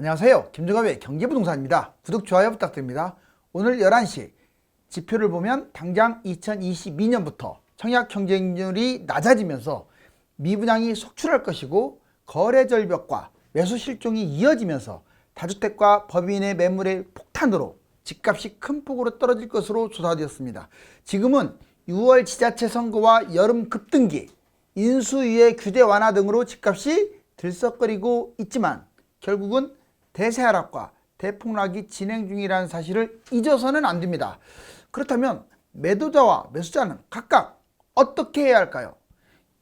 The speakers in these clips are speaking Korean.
안녕하세요. 김종갑의 경제부동산입니다. 구독, 좋아요 부탁드립니다. 오늘 11시 지표를 보면 당장 2022년부터 청약 경쟁률이 낮아지면서 미분양이 속출할 것이고 거래 절벽과 매수 실종이 이어지면서 다주택과 법인의 매물의 폭탄으로 집값이 큰 폭으로 떨어질 것으로 조사되었습니다. 지금은 6월 지자체 선거와 여름 급등기, 인수위의 규제 완화 등으로 집값이 들썩거리고 있지만 결국은 대세 하락과 대폭락이 진행 중이라는 사실을 잊어서는 안 됩니다. 그렇다면 매도자와 매수자는 각각 어떻게 해야 할까요?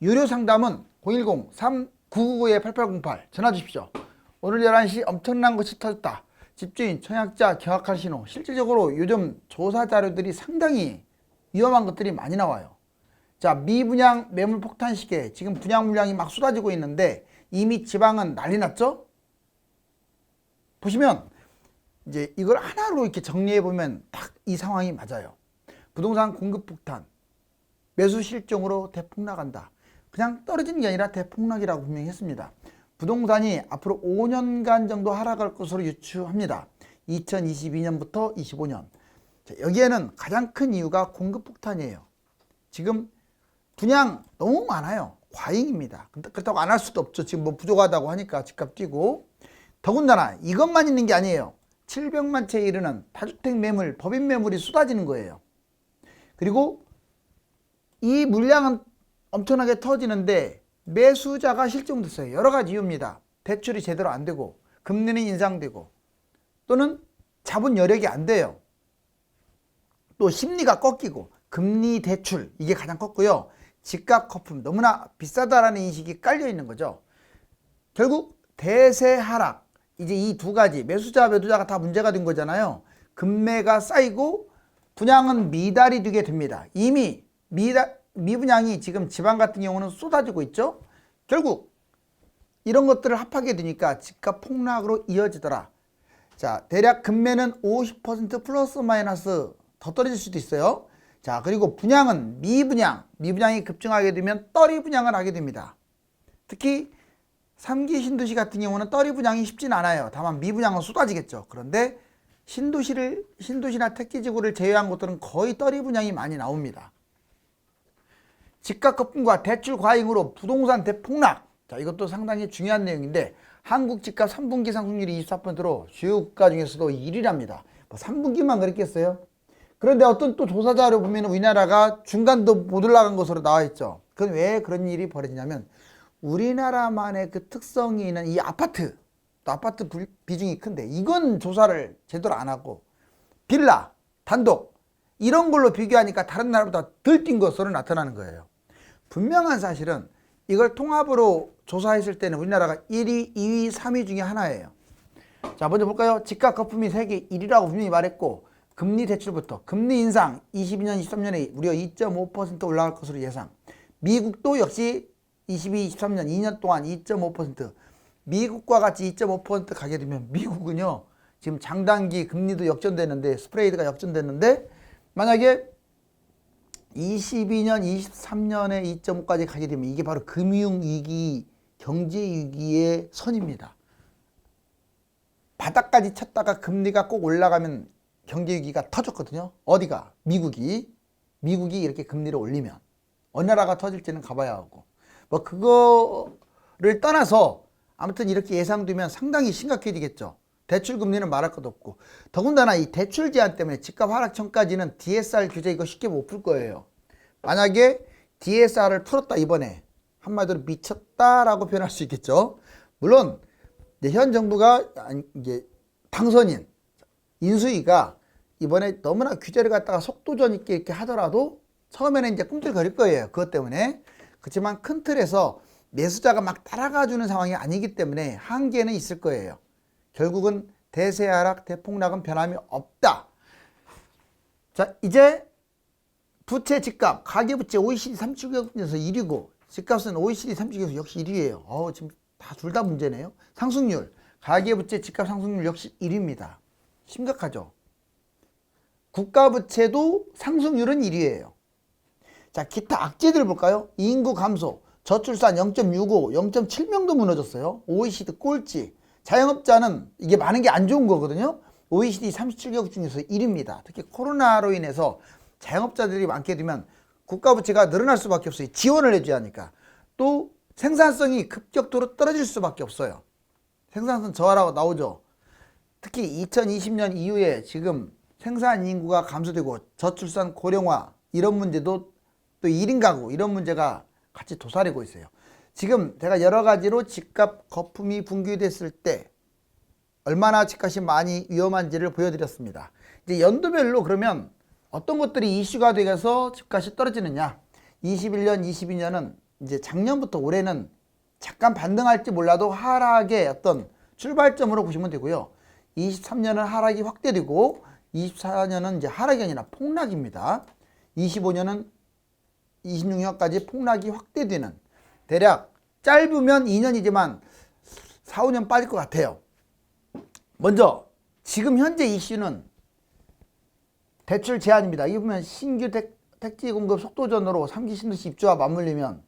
유료 상담은 010-3999-8808 전화 주십시오. 오늘 11시 엄청난 것이 터졌다. 집주인, 청약자, 경악할 신호. 실질적으로 요즘 조사 자료들이 상당히 위험한 것들이 많이 나와요. 자, 미분양 매물 폭탄 시기에 지금 분양 물량이 막 쏟아지고 있는데 이미 지방은 난리 났죠? 보시면 이제 이걸 하나로 이렇게 정리해 보면 딱 이 상황이 맞아요. 부동산 공급 폭탄, 매수 실종으로 대폭락한다. 그냥 떨어지는 게 아니라 대폭락이라고 분명히 했습니다. 부동산이 앞으로 5년간 정도 하락할 것으로 유추합니다. 2022년부터 25년. 자, 여기에는 가장 큰 이유가 공급 폭탄이에요. 지금 분양 너무 많아요. 과잉입니다. 그렇다고 안 할 수도 없죠. 지금 뭐 부족하다고 하니까 집값 뛰고. 더군다나 이것만 있는 게 아니에요. 700만 채에 이르는 다주택 매물, 법인 매물이 쏟아지는 거예요. 그리고 이 물량은 엄청나게 터지는데 매수자가 실종됐어요. 여러 가지 이유입니다. 대출이 제대로 안 되고 금리는 인상되고 또는 자본 여력이 안 돼요. 또 심리가 꺾이고 금리 대출 이게 가장 컸고요. 집값 거품 너무나 비싸다라는 인식이 깔려 있는 거죠. 결국 대세 하락 이제 이 두 가지 매수자 매도자가 다 문제가 된 거잖아요. 금매가 쌓이고 분양은 미달이 되게 됩니다. 이미 미다, 미분양이 지금 지방 같은 경우는 쏟아지고 있죠. 결국 이런 것들을 합하게 되니까 집값 폭락으로 이어지더라. 자, 대략 금매는 50% 플러스 마이너스 더 떨어질 수도 있어요. 자, 그리고 분양은 미분양, 미분양이 급증하게 되면 떨이 분양을 하게 됩니다. 특히 3기 신도시 같은 경우는 떨이 분양이 쉽진 않아요. 다만 미분양은 쏟아지겠죠. 그런데 신도시를 신도시나 택지 지구를 제외한 곳들은 거의 떨이 분양이 많이 나옵니다. 집값 거품과 대출 과잉으로 부동산 대폭락. 자, 이것도 상당히 중요한 내용인데 한국 집값 3분기 상승률이 24%로 주요 국가 중에서도 1위랍니다. 뭐 3분기만 그랬겠어요? 그런데 어떤 또 조사 자료 보면 우리나라가 중간도 못 올라간 것으로 나와 있죠. 그건 왜 그런 일이 벌어지냐면 우리나라만의 그 특성이 있는 이 아파트, 또 아파트 불- 비중이 큰데 이건 조사를 제대로 안 하고 빌라, 단독 이런 걸로 비교하니까 다른 나라보다 덜 뛴 것으로 나타나는 거예요. 분명한 사실은 이걸 통합으로 조사했을 때는 우리나라가 1위, 2위, 3위 중에 하나예요. 자, 먼저 볼까요? 집값 거품이 세계 1위라고 분명히 말했고 금리 대출부터 금리 인상 22년, 23년에 무려 2.5% 올라갈 것으로 예상. 미국도 역시 22, 23년 2년 동안 2.5% 미국과 같이 2.5% 가게 되면 미국은요 지금 장단기 금리도 역전되는데 스프레이드가 역전됐는데 만약에 22년, 23년에 2.5까지 가게 되면 이게 바로 금융위기, 경제위기의 선입니다. 바닥까지 쳤다가 금리가 꼭 올라가면 경제위기가 터졌거든요. 어디가? 미국이. 미국이 이렇게 금리를 올리면. 어느 나라가 터질지는 가봐야 하고. 뭐 그거를 떠나서 아무튼 이렇게 예상되면 상당히 심각해지겠죠. 대출 금리는 말할 것도 없고 더군다나 이 대출 제한 때문에 집값 하락 전까지는 DSR 규제 이거 쉽게 못 풀 거예요. 만약에 DSR을 풀었다 이번에 한마디로 미쳤다라고 표현할 수 있겠죠. 물론 현 정부가 이제 당선인 인수위가 이번에 너무나 규제를 갖다가 속도전 있게 이렇게 하더라도 처음에는 이제 꿈틀거릴 거예요. 그것 때문에. 그렇지만 큰 틀에서 매수자가 막 따라가 주는 상황이 아니기 때문에 한계는 있을 거예요. 결국은 대세 하락, 대폭락은 변함이 없다. 자, 이제 부채 집값, 가계부채 OECD 30개국 중에서 1위고 집값은 OECD 30개국 역시 1위예요. 어, 지금 다 둘 다 문제네요. 상승률, 가계부채 집값 상승률 역시 1위입니다. 심각하죠. 국가부채도 상승률은 1위예요. 자, 기타 악재들 볼까요? 인구 감소, 저출산 0.65, 0.7명도 무너졌어요. OECD 꼴찌. 자영업자는 이게 많은 게 안 좋은 거거든요. OECD 37개국 중에서 1위입니다. 특히 코로나로 인해서 자영업자들이 많게 되면 국가 부채가 늘어날 수밖에 없어요. 지원을 해줘야 하니까. 또 생산성이 급격도로 떨어질 수밖에 없어요. 생산성 저하라고 나오죠. 특히 2020년 이후에 지금 생산 인구가 감소되고 저출산 고령화 이런 문제도 또 1인 가구 이런 문제가 같이 도사리고 있어요. 지금 제가 여러 가지로 집값 거품이 붕괴됐을 때 얼마나 집값이 많이 위험한지를 보여드렸습니다. 이제 연도별로 그러면 어떤 것들이 이슈가 되어서 집값이 떨어지느냐? 21년, 22년은 이제 작년부터 올해는 잠깐 반등할지 몰라도 하락의 어떤 출발점으로 보시면 되고요. 23년은 하락이 확대되고 24년은 이제 하락이 아니라 폭락입니다. 25년은 26년까지 폭락이 확대되는 대략 짧으면 2년이지만 4, 5년 빠질 것 같아요. 먼저 지금 현재 이슈는 대출 제한입니다. 이 보면 신규 택, 택지 공급 속도전으로 3기 신도시 입주와 맞물리면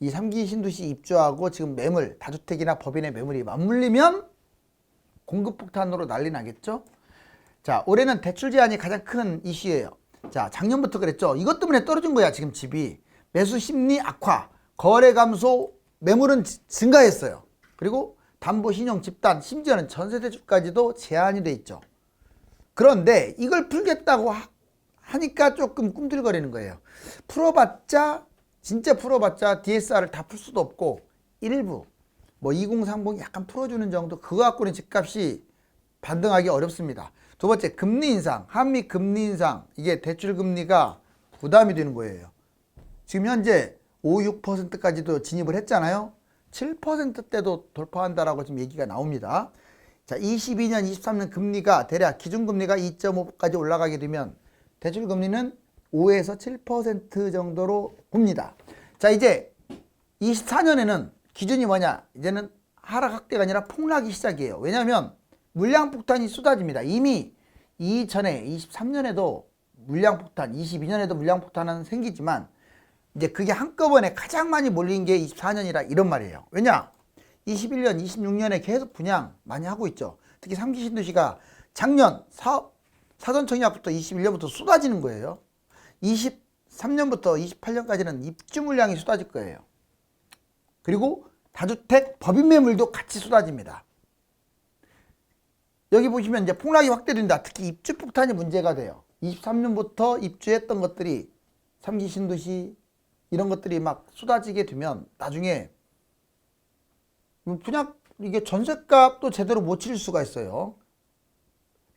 이 3기 신도시 입주하고 지금 매물 다주택이나 법인의 매물이 맞물리면 공급 폭탄으로 난리 나겠죠? 자, 올해는 대출 제한이 가장 큰 이슈예요. 자, 작년부터 그랬죠. 이것 때문에 떨어진 거야, 지금 집이. 매수 심리 악화, 거래 감소, 매물은 지- 증가했어요. 그리고 담보 신용 집단, 심지어는 전세 대출까지도 제한이 돼 있죠. 그런데 이걸 풀겠다고 하- 하니까 조금 꿈틀거리는 거예요. 풀어봤자 진짜 풀어봤자 DSR을 다 풀 수도 없고 일부 뭐 2030 약간 풀어주는 정도 그거 갖고는 집값이 반등하기 어렵습니다. 두 번째 금리 인상, 한미 금리 인상 이게 대출 금리가 부담이 되는 거예요. 지금 현재 5, 6%까지도 진입을 했잖아요. 7%대도 돌파한다라고 지금 얘기가 나옵니다. 자, 22년, 23년 금리가 대략 기준금리가 2.5까지 올라가게 되면 대출 금리는 5에서 7% 정도로 봅니다. 자, 이제 24년에는 기준이 뭐냐? 이제는 하락 확대가 아니라 폭락이 시작이에요. 왜냐하면 물량 폭탄이 쏟아집니다. 이미 이전에 23년에도 물량 폭탄, 22년에도 물량 폭탄은 생기지만 이제 그게 한꺼번에 가장 많이 몰린 게 24년이라 이런 말이에요. 왜냐? 21년, 26년에 계속 분양 많이 하고 있죠. 특히 삼기 신도시가 작년 사업 사전 청약부터 21년부터 쏟아지는 거예요. 23년부터 28년까지는 입주 물량이 쏟아질 거예요. 그리고 다주택 법인 매물도 같이 쏟아집니다. 여기 보시면 이제 폭락이 확대된다. 특히 입주 폭탄이 문제가 돼요. 23년부터 입주했던 것들이 삼기 신도시 이런 것들이 막 쏟아지게 되면 나중에 분양 이게 전세값도 제대로 못 치를 수가 있어요.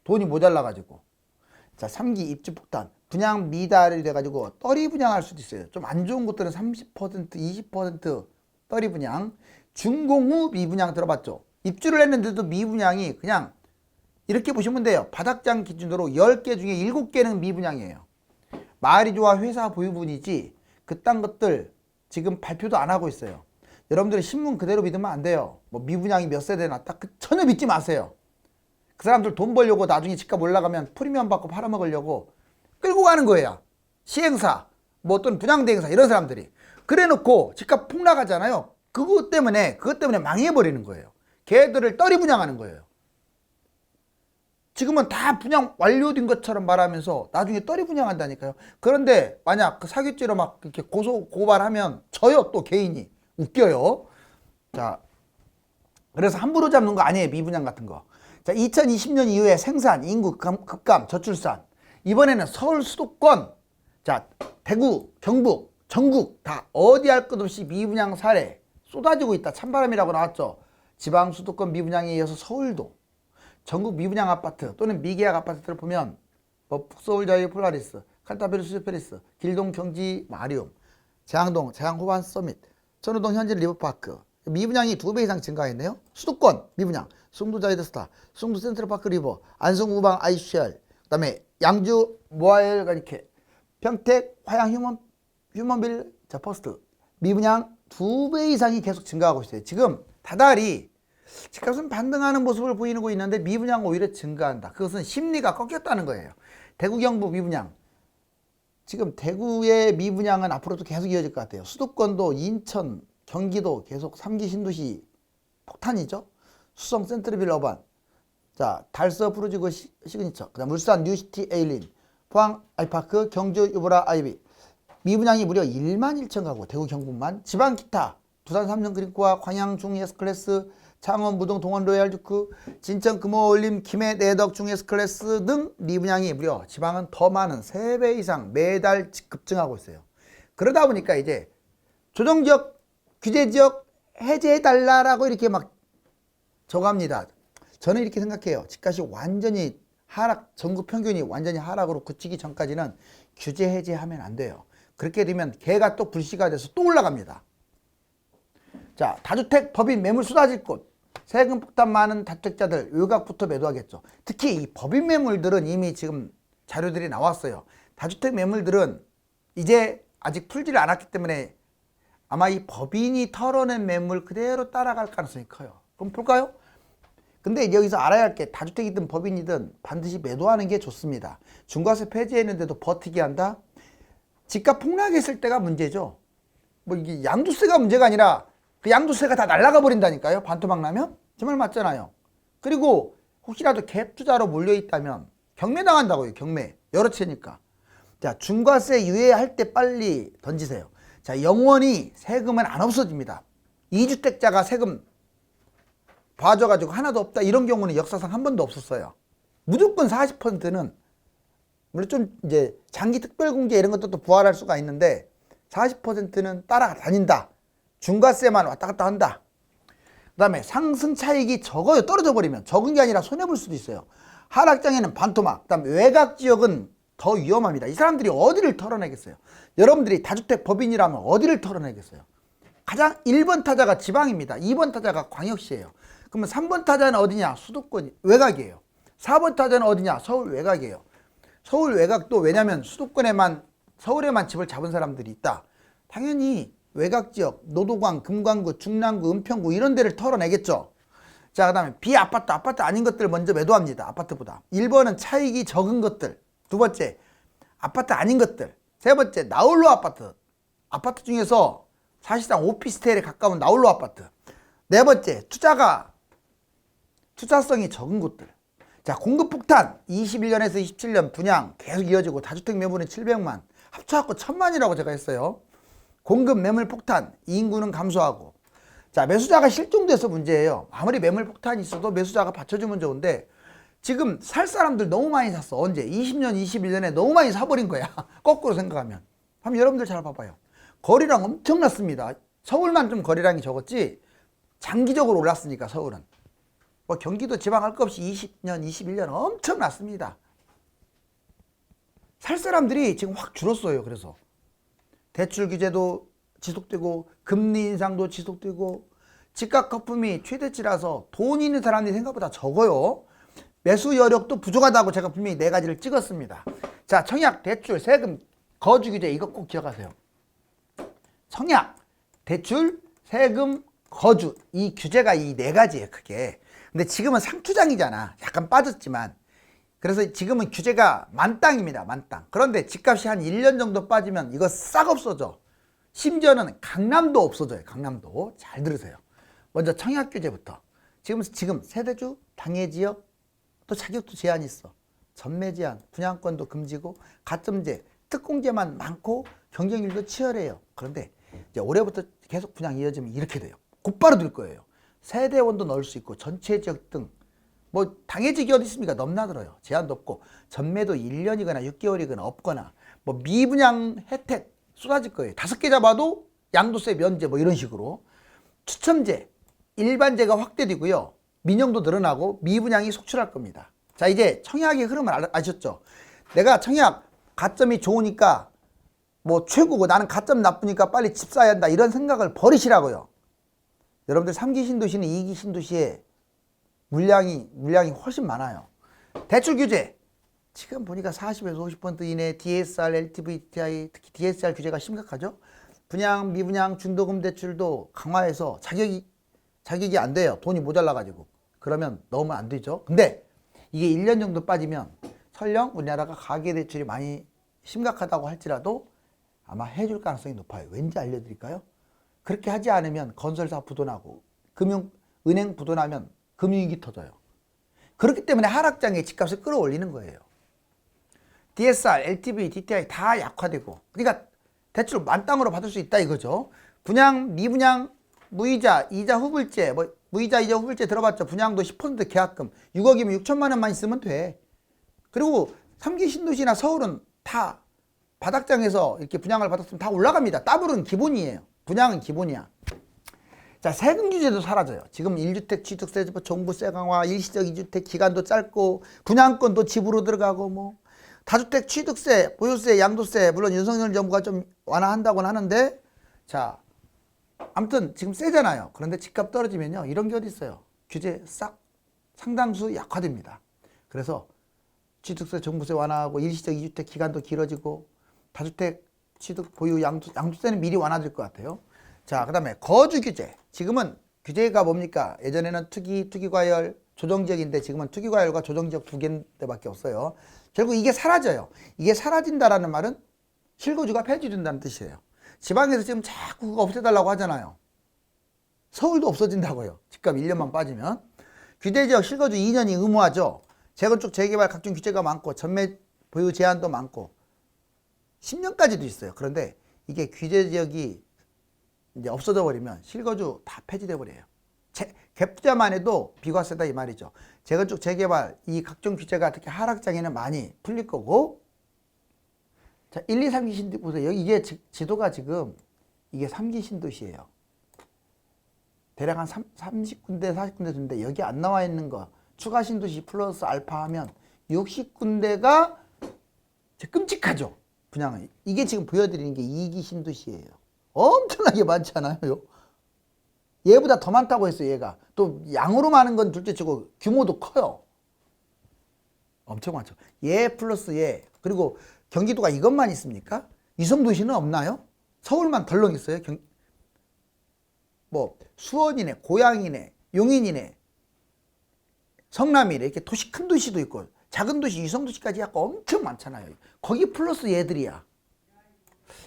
돈이 모자라 가지고. 자, 3기 입주 폭탄. 분양 미달이 돼 가지고 떨이 분양할 수도 있어요. 좀 안 좋은 것들은 30%, 20% 떨이 분양. 준공 후 미분양 들어봤죠? 입주를 했는데도 미분양이 그냥 이렇게 보시면 돼요. 바닥장 기준으로 10개 중에 7개는 미분양이에요. 마을이 좋아 회사 보유분이지 그딴 것들 지금 발표도 안 하고 있어요. 여러분들이 신문 그대로 믿으면 안 돼요. 뭐 미분양이 몇 세대 났다. 그 전혀 믿지 마세요. 그 사람들 돈 벌려고 나중에 집값 올라가면 프리미엄 받고 팔아먹으려고 끌고 가는 거예요. 시행사, 뭐 또는 분양대행사 이런 사람들이. 그래 놓고 집값 폭락하잖아요. 그것 때문에, 그것 때문에 망해버리는 거예요. 걔들을 떨이 분양하는 거예요. 지금은 다 분양 완료된 것처럼 말하면서 나중에 떨이 분양한다니까요. 그런데 만약 그 사기죄로 막 이렇게 고소 고발하면 저요 또 개인이 웃겨요. 자, 그래서 함부로 잡는 거 아니에요 미분양 같은 거. 자, 2020년 이후에 생산, 인구 감- 급감, 저출산. 이번에는 서울 수도권, 자 대구, 경북, 전국 다 어디 할 것 없이 미분양 사례 쏟아지고 있다. 찬바람이라고 나왔죠. 지방 수도권 미분양에 이어서 서울도 전국 미분양 아파트 또는 미계약 아파트들을 보면 뭐 북서울 자유 폴라리스, 칼타베르 수제페리스, 길동 경지 마리움, 재항동 재항호반 서밋, 천호동 현지 리버파크 미분양이 두 배 이상 증가했네요. 수도권 미분양, 송도 자이드스타, 송도 센트럴파크 리버, 안성 우방 아이시엘, 그다음에 양주 모아엘 가니케, 평택 화양 휴먼 휴먼빌 자 퍼스트 미분양 두 배 이상이 계속 증가하고 있어요. 지금 다달이 집값은 반등하는 모습을 보이고 있는데 미분양 오히려 증가한다. 그것은 심리가 꺾였다는 거예요. 대구 경북 미분양. 지금 대구의 미분양은 앞으로도 계속 이어질 것 같아요. 수도권도 인천, 경기도 계속 3기 신도시 폭탄이죠. 수성 센트르빌 어반, 자 달서 푸르지고 시- 시그니처, 그다음 울산 뉴시티 에일린, 포항 아이파크, 경주 유보라 아이비. 미분양이 무려 1만 1천 가구, 대구 경북만, 지방 기타, 부산 삼성 그린코아, 광양 중 S클래스, 창원 무동 동원 로얄 주크, 진천 금호 올림 김해 내덕 중 S클래스 등 미분양이 무려 지방은 더 많은 3배 이상 매달 급증하고 있어요. 그러다 보니까 이제 조정지역, 규제지역 해제해달라라고 이렇게 막 저갑니다. 저는 이렇게 생각해요. 집값이 완전히 하락, 전국 평균이 완전히 하락으로 그치기 전까지는 규제 해제하면 안 돼요. 그렇게 되면 개가 또 불씨가 돼서 또 올라갑니다. 자, 다주택 법인 매물 쏟아질 곳. 세금 폭탄 많은 다주택자들 외곽부터 매도하겠죠. 특히 이 법인 매물들은 이미 지금 자료들이 나왔어요. 다주택 매물들은 이제 아직 풀지를 않았기 때문에 아마 이 법인이 털어낸 매물 그대로 따라갈 가능성이 커요. 그럼 볼까요? 근데 여기서 알아야 할 게 다주택이든 법인이든 반드시 매도하는 게 좋습니다. 중과세 폐지했는데도 버티게 한다? 집값 폭락했을 때가 문제죠. 뭐 이게 양도세가 문제가 아니라 그 양도세가 다 날아가 버린다니까요. 반토막 나면 정말 맞잖아요. 그리고 혹시라도 갭 투자로 몰려 있다면 경매 당한다고요. 경매 여러 채니까. 자 중과세 유예할 때 빨리 던지세요. 자 영원히 세금은 안 없어집니다. 이주택자가 세금 봐줘가지고 하나도 없다 이런 경우는 역사상 한 번도 없었어요. 무조건 40%는 물론 좀 이제 장기 특별공제 이런 것도 또 부활할 수가 있는데 40%는 따라다닌다. 중과세만 왔다 갔다 한다. 그 다음에 상승 차익이 적어요. 떨어져 버리면 적은 게 아니라 손해 볼 수도 있어요. 하락장에는 반토막. 그 다음 외곽 지역은 더 위험합니다. 이 사람들이 어디를 털어내겠어요? 여러분들이 다주택 법인이라면 어디를 털어내겠어요? 가장 1번 타자가 지방입니다. 2번 타자가 광역시예요. 그러면 3번 타자는 어디냐? 수도권 외곽이에요. 4번 타자는 어디냐? 서울 외곽이에요. 서울 외곽도 왜냐면 수도권에만 서울에만 집을 잡은 사람들이 있다. 당연히 외곽 지역, 노도광, 금광구, 중랑구, 은평구 이런 데를 털어내겠죠. 자, 그 다음에 비아파트, 아파트 아닌 것들 먼저 매도합니다. 아파트보다. 1번은 차익이 적은 것들. 두 번째, 아파트 아닌 것들. 세 번째, 나홀로 아파트. 아파트 중에서 사실상 오피스텔에 가까운 나홀로 아파트. 네 번째, 투자가 투자성이 적은 곳들. 자, 공급 폭탄 21년에서 27년 분양 계속 이어지고 다주택 매물은 700만, 합쳐갖고 1000만이라고 제가 했어요. 공급 매물 폭탄, 인구는 감소하고. 자, 매수자가 실종돼서 문제예요. 아무리 매물 폭탄이 있어도 매수자가 받쳐주면 좋은데 지금 살 사람들 너무 많이 샀어. 언제? 20년, 21년에 너무 많이 사버린 거야. 거꾸로 생각하면. 한번 여러분들 잘 봐봐요. 거리랑 엄청났습니다. 서울만 좀 거리량이 적었지 장기적으로 올랐으니까 서울은. 뭐 경기도 지방 할 것 없이 20년, 21년 엄청났습니다. 살 사람들이 지금 확 줄었어요. 그래서 대출 규제도 지속되고 금리 인상도 지속되고 집값 거품이 최대치라서 돈 있는 사람들이 생각보다 적어요. 매수 여력도 부족하다고 제가 분명히 네 가지를 찍었습니다. 자, 청약, 대출, 세금, 거주 규제 이거 꼭 기억하세요. 청약, 대출, 세금, 거주 이 규제가 이 네 가지예요, 크게. 근데 지금은 상투장이잖아. 약간 빠졌지만. 그래서 지금은 규제가 만땅입니다. 만땅. 그런데 집값이 한 1년 정도 빠지면 이거 싹 없어져. 심지어는 강남도 없어져요. 강남도. 잘 들으세요. 먼저 청약 규제부터. 지금 지금 세대주, 당해 지역 또 자격도 제한이 있어. 전매 제한, 분양권도 금지고 가점제, 특공제만 많고 경쟁률도 치열해요. 그런데 이제 올해부터 계속 분양 이어지면 이렇게 돼요. 곧바로 들 거예요. 세대원도 넣을 수 있고 전체 지역 등 뭐 당해지기 어디 있습니까? 넘나들어요. 제한도 없고 전매도 1년이거나 6개월이거나 없거나 뭐 미분양 혜택 쏟아질 거예요. 다섯 개 잡아도 양도세 면제 뭐 이런 식으로 추첨제 일반제가 확대되고요. 민영도 늘어나고 미분양이 속출할 겁니다. 자 이제 청약의 흐름을 알- 아셨죠? 내가 청약 가점이 좋으니까 뭐 최고고 나는 가점 나쁘니까 빨리 집 사야 한다 이런 생각을 버리시라고요. 여러분들 3기 신도시는 2기 신도시에 물량이 물량이 훨씬 많아요. 대출 규제 지금 보니까 40에서 50% 이내 DSR, LTV, 특히 DSR 규제가 심각하죠. 분양, 미분양, 중도금 대출도 강화해서 자격이 자격이 안 돼요. 돈이 모자라 가지고 그러면 넣으면 안 되죠. 근데 이게 1년 정도 빠지면 설령 우리나라가 가계 대출이 많이 심각하다고 할지라도 아마 해줄 가능성이 높아요. 왠지 알려드릴까요? 그렇게 하지 않으면 건설사 부도나고 금융 은행 부도나면 금융위기 터져요. 그렇기 때문에 하락장에 집값을 끌어올리는 거예요. DSR, LTV, DTI 다 약화되고 그러니까 대출 만땅으로 받을 수 있다 이거죠. 분양, 미분양, 무이자, 이자 후불제, 뭐 무이자, 이자 후불제 들어봤죠. 분양도 10% 계약금 6억이면 6천만 원만 있으면 돼. 그리고 3기 신도시나 서울은 다 바닥장에서 이렇게 분양을 받았으면 다 올라갑니다. 더블은 기본이에요. 분양은 기본이야. 자, 세금 규제도 사라져요. 지금 1주택 취득세법 종부세 강화, 일시적 2주택 기간도 짧고 분양권도 집으로 들어가고 뭐 다주택 취득세, 보유세, 양도세 물론 윤석열 정부가 좀 완화한다고는 하는데 자, 아무튼 지금 세잖아요. 그런데 집값 떨어지면요. 이런 게 어디 있어요? 규제 싹 상당수 약화됩니다. 그래서 취득세, 종부세 완화하고 일시적 2주택 기간도 길어지고 다주택 취득 보유 양도, 양도세는 미리 완화될 것 같아요. 자, 그 다음에 거주 규제. 지금은 규제가 뭡니까? 예전에는 투기, 투기과열, 조정지역인데 지금은 투기과열과 조정지역 두 개밖에 없어요. 결국 이게 사라져요. 이게 사라진다라는 말은 실거주가 폐지된다는 뜻이에요. 지방에서 지금 자꾸 그거 없애달라고 하잖아요. 서울도 없어진다고요. 집값 1년만 빠지면. 규제지역 실거주 2년이 의무화죠. 재건축, 재개발 각종 규제가 많고 전매 보유 제한도 많고 10년까지도 있어요. 그런데 이게 규제지역이 이제 없어져 버리면 실거주 다 폐지돼 버려요. 제, 갭자만 해도 비과세다 이 말이죠. 재건축, 재개발 이 각종 규제가 특히 하락장에는 많이 풀릴 거고 자, 1, 2, 3기 신도 보세요. 여기 이게 지, 지도가 지금 이게 3기 신도시예요. 대략 한 3, 30군데, 40군데 되는데 여기 안 나와 있는 거 추가 신도시 플러스 알파 하면 60군데가 끔찍하죠. 분양은 이게 지금 보여드리는 게 2기 신도시예요. 엄청나게 많지 않아요? 얘보다 더 많다고 했어요, 얘가. 또 양으로 많은 건 둘째 치고 규모도 커요. 엄청 많죠. 얘 플러스 얘. 그리고 경기도가 이것만 있습니까? 위성도시는 없나요? 서울만 덜렁 있어요. 경... 뭐 수원이네, 고양이네, 용인이네, 성남이네 이렇게 도시 큰 도시도 있고 작은 도시, 위성도시까지 약간 엄청 많잖아요. 거기 플러스 얘들이야.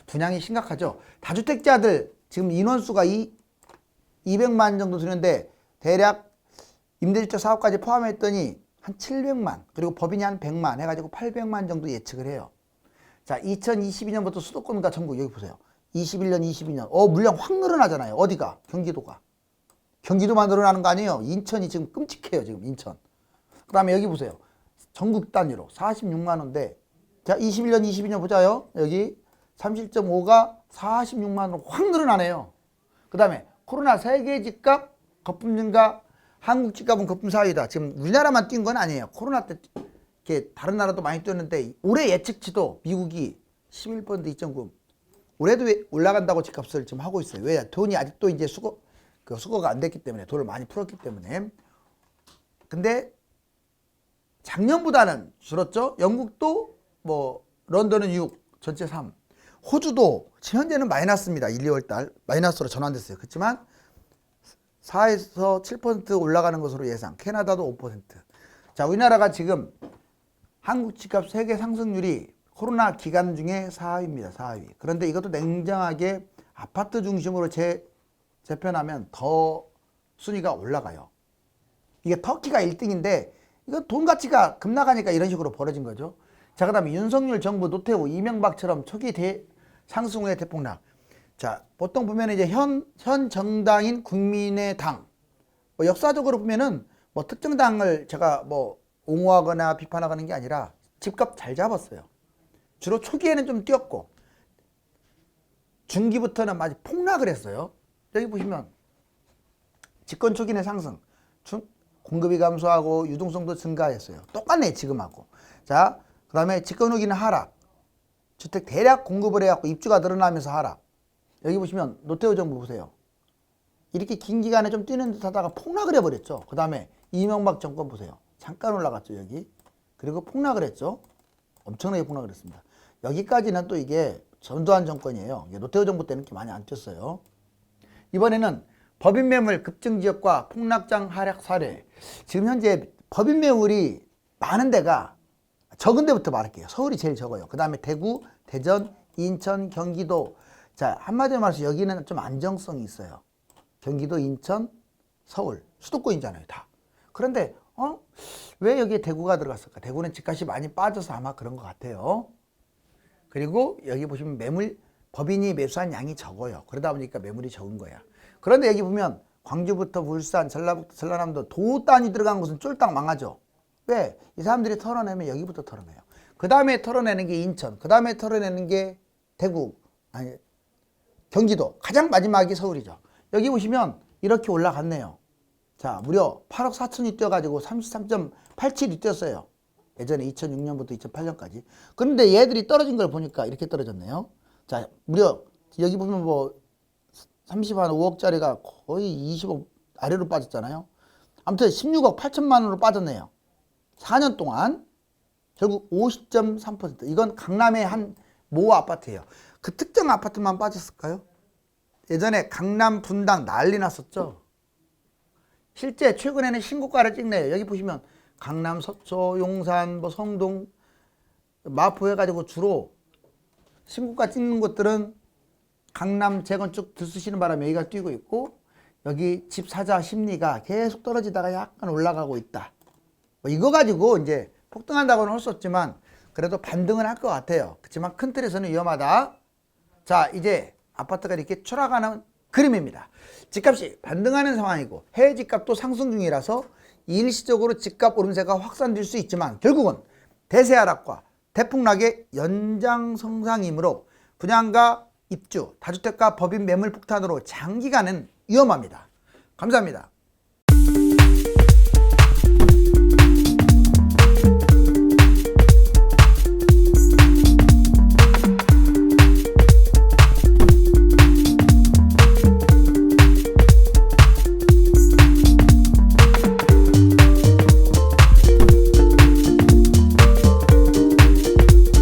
분양이 심각하죠. 다주택자들 지금 인원수가 이 200만 정도 되는데 대략 임대주택 사업까지 포함했더니 한 700만 그리고 법인이 한 100만 해가지고 800만 정도 예측을 해요. 자 2022년부터 수도권과 전국 여기 보세요. 21년, 22년 어 물량 확 늘어나잖아요. 어디가? 경기도가. 경기도만 늘어나는 거 아니에요. 인천이 지금 끔찍해요. 지금 인천. 그 다음에 여기 보세요. 전국 단위로 46만 원대. 자 21년, 22년 보자요. 여기 37.5가 46만 원으로 확 늘어나네요. 그 다음에 코로나 세계 집값 거품 증가 한국 집값은 거품 사이다. 지금 우리나라만 뛴 건 아니에요. 코로나 때 이렇게 다른 나라도 많이 뛰었는데 올해 예측치도 미국이 11% 2.9 올해도 올라간다고 집값을 지금 하고 있어요. 왜? 돈이 아직도 이제 수거 그 수거가 안 됐기 때문에 돈을 많이 풀었기 때문에 근데 작년보다는 줄었죠. 영국도 뭐 런던은 6, 전체 3. 호주도 현재는 마이너스입니다. 1, 2월 달 마이너스로 전환됐어요. 그렇지만 4에서 7% 올라가는 것으로 예상. 캐나다도 5%. 자, 우리나라가 지금 한국 집값 세계 상승률이 코로나 기간 중에 4위입니다. 4위. 그런데 이것도 냉정하게 아파트 중심으로 재, 재편하면 더 순위가 올라가요. 이게 터키가 1등인데 이거 돈 가치가 급나가니까 이런 식으로 벌어진 거죠. 자, 그 다음에 윤석열 정부 노태우 이명박처럼 초기 대, 상승 후에 대폭락. 자, 보통 보면 이제 현, 현 정당인 국민의 당. 뭐 역사적으로 보면은 뭐 특정 당을 제가 뭐 옹호하거나 비판하는 게 아니라 집값 잘 잡았어요. 주로 초기에는 좀 뛰었고 중기부터는 많이 폭락을 했어요. 여기 보시면 집권 초기는 상승, 중, 공급이 감소하고 유동성도 증가했어요. 똑같네 지금하고. 자, 그 다음에 집권 후기는 하락. 주택 대략 공급을 해갖고 입주가 늘어나면서 하락. 여기 보시면 노태우 정부 보세요. 이렇게 긴 기간에 좀 뛰는 듯 하다가 폭락을 해버렸죠. 그 다음에 이명박 정권 보세요. 잠깐 올라갔죠, 여기. 그리고 폭락을 했죠. 엄청나게 폭락을 했습니다. 여기까지는 또 이게 전두환 정권이에요. 노태우 정부 때는 이렇게 많이 안 뛰었어요. 이번에는 법인 매물 급증 지역과 폭락장 하락 사례. 지금 현재 법인 매물이 많은 데가 적은 데부터 말할게요. 서울이 제일 적어요. 그 다음에 대구, 대전, 인천, 경기도. 자, 한마디로 말해서 여기는 좀 안정성이 있어요. 경기도, 인천, 서울. 수도권이잖아요, 다. 그런데 어? 왜 여기에 대구가 들어갔을까? 대구는 집값이 많이 빠져서 아마 그런 것 같아요. 그리고 여기 보시면 매물 법인이 매수한 양이 적어요. 그러다 보니까 매물이 적은 거야. 그런데 여기 보면 광주부터 울산, 전라북도, 전라남도 도 단위 들어간 곳은 쫄딱 망하죠. 왜? 이 사람들이 털어내면 여기부터 털어내요. 그 다음에 털어내는 게 인천, 그 다음에 털어내는 게 대구, 아니 경기도, 가장 마지막이 서울이죠. 여기 보시면 이렇게 올라갔네요. 자, 무려 8억 4천이 뛰어가지고 33.87이 뛰었어요. 예전에 2006년부터 2008년까지. 그런데 얘들이 떨어진 걸 보니까 이렇게 떨어졌네요. 자, 무려 여기 보면 뭐 30한 5억짜리가 거의 20억 아래로 빠졌잖아요. 아무튼 16억 8천만 원으로 빠졌네요. 4년 동안 결국 50.3% 이건 강남의 한 모 아파트예요. 그 특정 아파트만 빠졌을까요? 예전에 강남 분당 난리 났었죠. 실제 최근에는 신고가를 찍네요. 여기 보시면 강남, 서초, 용산, 뭐 성동, 마포 해가지고 주로 신고가 찍는 곳들은 강남 재건축 들쑤시는 바람에 여기가 뛰고 있고 여기 집 사자 심리가 계속 떨어지다가 약간 올라가고 있다. 뭐 이거 가지고 이제 폭등한다고는 할 수 없지만 그래도 반등은 할 것 같아요. 그렇지만 큰 틀에서는 위험하다. 자 이제 아파트가 이렇게 추락하는 그림입니다. 집값이 반등하는 상황이고 해외 집값도 상승 중이라서 일시적으로 집값 오름세가 확산될 수 있지만 결국은 대세 하락과 대폭락의 연장성상이므로 분양가 입주, 다주택가 법인 매물 폭탄으로 장기간은 위험합니다. 감사합니다.